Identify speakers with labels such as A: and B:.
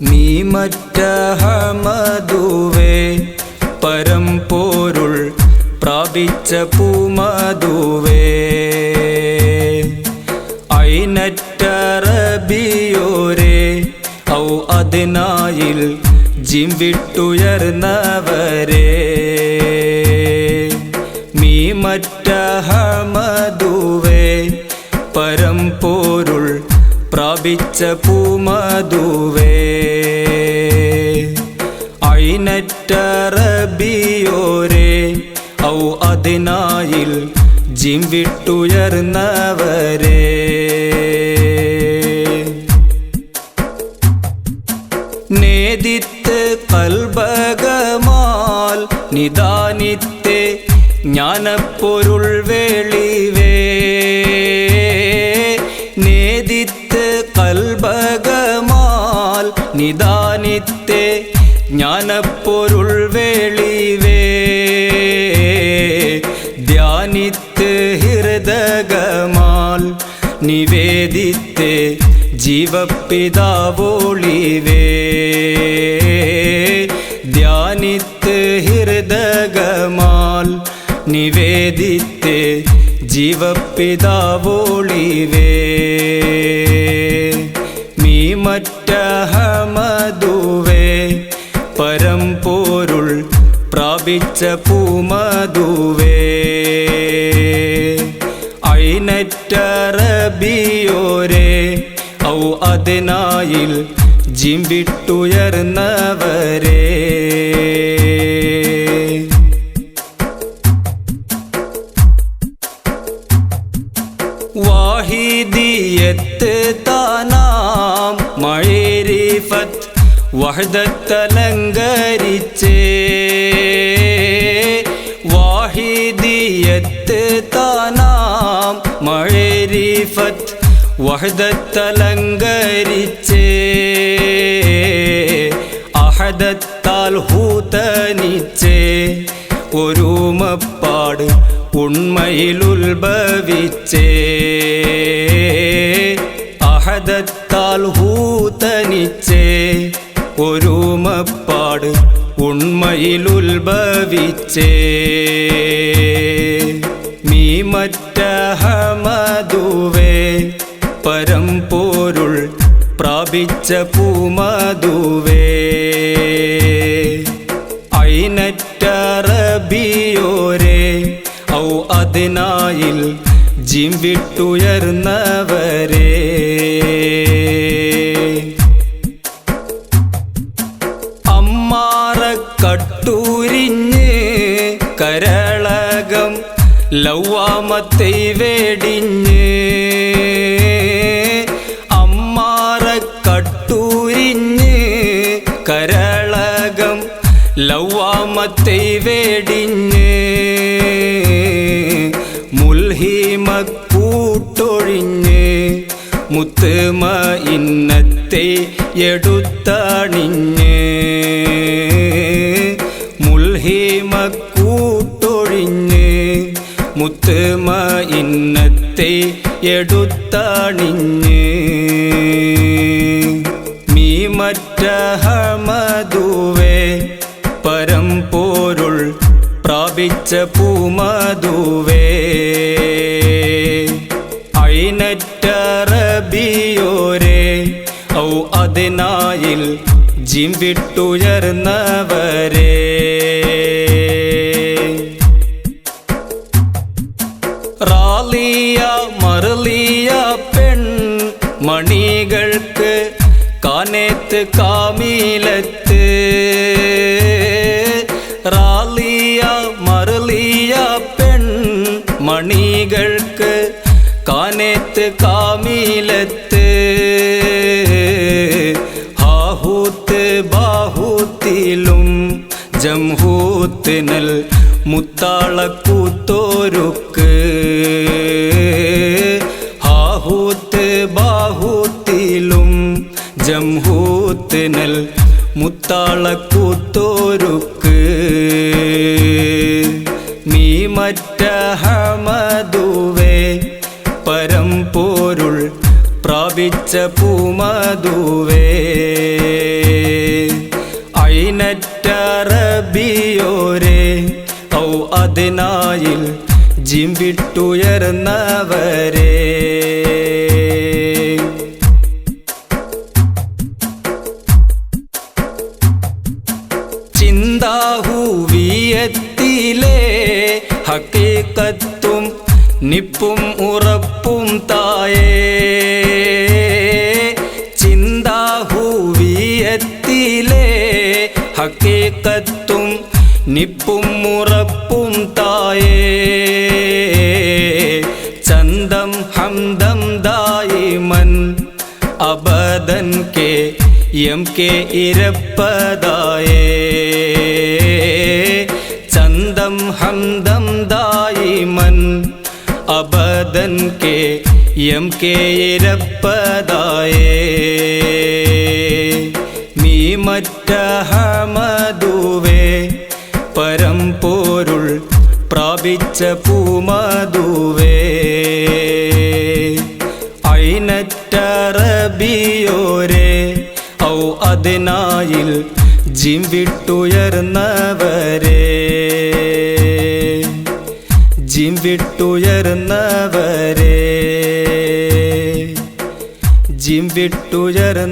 A: നീ മറ്റഹമതുവേ പരംപോരുൾ പ്രാപിച്ച പൂമതുവേ ഐനറ്ററബിയോരേ ഔ അതിനായിൽ ജിം വിട്ടുയർന്നവരേ മീ മറ്റഹമതുവേ പരംപോരുൾ പ്രാപിച്ച പൂമധുവേ. ഐനറ്ററബിയോരേ ഔ അതിനായിൽ ജിം വിട്ടുയർന്നവരേ. നേതിത്ത് കൽബകമാൽ നിദാനിത്തെ ജ്ഞാനപ്പൊരുൾ വേളിവേ. கல்பகமால் நிதானித்தே ஞானப்பொருள் வேளிவே. தியானித்து ஹிருதகமால் நிவேதித்தே ஜீவப்பிதாவோளிவே தியானித்து ஹிருதகமால் நிவேதித்தே ஜீவப்பிதாவோளிவே പൂമതുവേ ഐനറ്ററബിയോരേ ഔ അതിനായിൽ ജിമ്പിട്ടുയർന്നവരേ. വാഹിദിയത്ത് താനാം മഴേരിഫത്ത് വഹദത്തലങ്കരിച്ചേ. മഴേരിഫത്ത് വഹദത്തലങ്കരിച്ച്. അഹദത്താൽ ഹൂതനിച്ചേ. ഒരുമപ്പാട് ഉണ്മയിൽ ഉത്ഭവിച്ചേ. അഹദത്താൽ ഹൂതനിച്ചേ. ഒരുമപ്പാട് ഉണ്മയിൽ ഉത്ഭവിച്ചേ. മീ പരം പോരുൾ പ്രാപിച്ച പൂമതുവേ ഐനറ്ററബിയോരേ ഔ അതിനായിൽ ജിം അമ്മാറ കട്ടൂരിഞ്ഞ് കരളകം ലൗവാമത്തെ വേടിഞ്ഞ് അമ്മാറ കട്ടൂരിഞ്ഞ് കരളകം ലൗവാമത്തെ വേടിഞ്ഞ് മുൽഹിമ കൂട്ടൊഴിഞ്ഞ് മുത്തുമ ഇന്നത്തെ എടുത്തണിഞ്ഞ് മുത്തുമ ഇന്നത്തെ എടുത്തണിഞ്ഞ് മീ മറ്റഹമതുവേ പരംപോരുൾ പ്രാപിച്ച പൂമതുവേ. ഐനറ്ററബിയോരേ ഔ അതിനായിൽ ജിം റാലിയ മറലിയ പെൺ മണികൾക്ക് കാനേത്ത് കാമീലത്ത്. റാലിയ മറലിയ പെൺ മണികൾക്ക് കാനേത്ത് കാമീലത്ത്. ഹാഹൂത്ത് ബാഹൂത്തിലും ജംഹൂത്തിനൽ മുത്താളക്കൂത്തോരുക്ക് ഹാഹൂത്ത് ബാഹൂത്തിലും ജംഹൂത്ത് നെൽ മുത്താളക്കൂത്തോരുക്ക് നീ മറ്റ ഹമദുവേ പരംപോരുൾ പ്രാപിച്ച പൂമധുവേ ഐനറ്റ റബിയോരേ അതിനായിൽ ജിംവിട്ടുയർന്നവരെ ചിന്താഹൂവിയത്തിലെ ഹക്കീക്കത്തും നിപ്പും ഉറപ്പും തായേ. ചിന്താഹൂവിയത്തിലെ ഹക്കീക്കത്തും നിപ്പും മുറപ്പും തായേ. ചന്തം ഹംദം ദായിമൻ അബദൻ കെ എം കെ ഇരപ്പതായേ. ചന്തം ഹംദം ദായിമൻ അബദൻ കെ എം കെ ഇരപ്പതായേ. പ്രാപിച്ച പൂമതുവേ ഐനറ്ററബിയോരെ ഔ അതിനായിൽ ജിംവിട്ടുയർന്നവരേ ജിം വിട്ടുയർന്നവരെ.